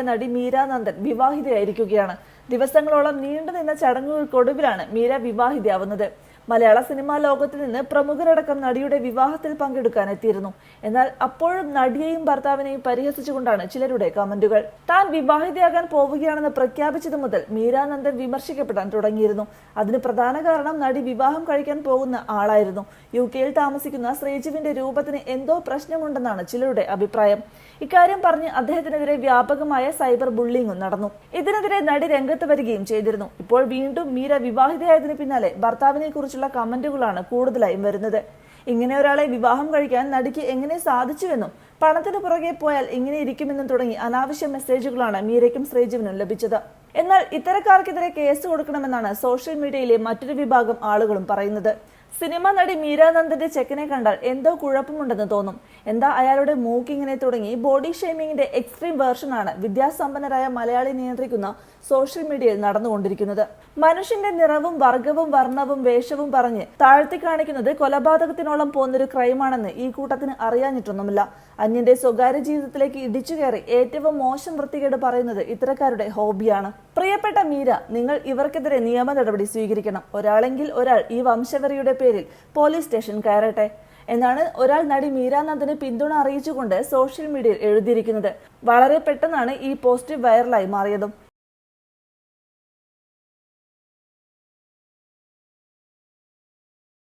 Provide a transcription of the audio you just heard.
നടി മീര നന്ദൻ വിവാഹിതയായിരിക്കുകയാണ്. ദിവസങ്ങളോളം നീണ്ടുനിന്ന ചടങ്ങുകൾക്കൊടുവിലാണ് മീര വിവാഹിതയാവുന്നത്. മലയാള സിനിമാ ലോകത്ത് നിന്ന് പ്രമുഖരടക്കം നടിയുടെ വിവാഹത്തിൽ പങ്കെടുക്കാൻ എത്തിയിരുന്നു. എന്നാൽ അപ്പോഴും നടിയെയും ഭർത്താവിനെയും പരിഹസിച്ചുകൊണ്ടാണ് ചിലരുടെ കമന്റുകൾ. താൻ വിവാഹിതയാകാൻ പോവുകയാണെന്ന് പ്രഖ്യാപിച്ചതു മുതൽ മീരാനന്ദൻ വിമർശിക്കപ്പെടാൻ തുടങ്ങിയിരുന്നു. അതിന് പ്രധാന കാരണം നടി വിവാഹം കഴിക്കാൻ പോകുന്ന ആളായിരുന്നു. യു കെയിൽ താമസിക്കുന്ന ശ്രീജുവിന്റെ രൂപത്തിന് എന്തോ പ്രശ്നമുണ്ടെന്നാണ് ചിലരുടെ അഭിപ്രായം. ഇക്കാര്യം പറഞ്ഞ് അദ്ദേഹത്തിനെതിരെ വ്യാപകമായ സൈബർ ബുള്ളിങ്ങും നടന്നു. ഇതിനെതിരെ നടി രംഗത്ത് വരികയും ചെയ്തിരുന്നു. ഇപ്പോൾ വീണ്ടും മീര വിവാഹിതയായതിനു പിന്നാലെ ഭർത്താവിനെ കുറിച്ചുള്ള കമന്റുകളാണ് കൂടുതലായും വരുന്നത്. ഇങ്ങനെ ഒരാളെ വിവാഹം കഴിക്കാൻ നടിക്ക് എങ്ങനെ സാധിച്ചുവെന്നും പണത്തിന് പുറകെ പോയാൽ ഇങ്ങനെ ഇരിക്കുമെന്നും തുടങ്ങി അനാവശ്യ മെസ്സേജുകളാണ് മീരയ്ക്കും ശ്രീജീവനും ലഭിച്ചത്. എന്നാൽ ഇത്തരക്കാർക്കെതിരെ കേസ് കൊടുക്കണമെന്നാണ് സോഷ്യൽ മീഡിയയിലെ മറ്റൊരു വിഭാഗം ആളുകളും പറയുന്നത്. സിനിമ നടി മീരാനന്ദന്റെ ചെക്കനെ കണ്ടാൽ എന്തോ കുഴപ്പമുണ്ടെന്ന് തോന്നും. എന്താ അയാളുടെ മൂക്കിങ്ങനെ തുടങ്ങി ബോഡി ഷെയ്മിങ്ങിന്റെ എക്സ്ട്രീം വേർഷനാണ് വിദ്യാസമ്പന്നരായ മലയാളി നിയന്ത്രിക്കുന്ന സോഷ്യൽ മീഡിയയിൽ നടന്നുകൊണ്ടിരിക്കുന്നത്. മനുഷ്യന്റെ നിറവും വർഗവും വർണവും വേഷവും പറഞ്ഞ് താഴ്ത്തി കാണിക്കുന്നത് കൊലപാതകത്തിനോളം പോകുന്നൊരു ക്രൈമാണെന്ന് ഈ കൂട്ടത്തിന് അറിയാഞ്ഞിട്ടൊന്നുമില്ല. അന്യന്റെ സ്വകാര്യ ജീവിതത്തിലേക്ക് ഇടിച്ചു കയറി ഏറ്റവും മോശം വൃത്തികേട് പറയുന്നത് ഇത്തരക്കാരുടെ ഹോബിയാണ്. പ്രിയപ്പെട്ട മീര നിങ്ങൾ ഇവർക്കെതിരെ നിയമ നടപടി സ്വീകരിക്കണം. ഒരാളെങ്കിൽ ഒരാൾ ഈ വംശവെറിയുടെ പേരിൽ പോലീസ് സ്റ്റേഷൻ കയറട്ടെ എന്നാണ് ഒരാൾ നടി മീരാനന്ദന് പിന്തുണ അറിയിച്ചുകൊണ്ട് സോഷ്യൽ മീഡിയയിൽ എഴുതിയിരിക്കുന്നത്. വളരെ പെട്ടെന്നാണ് ഈ പോസ്റ്റ് വൈറലായി മാറിയതും.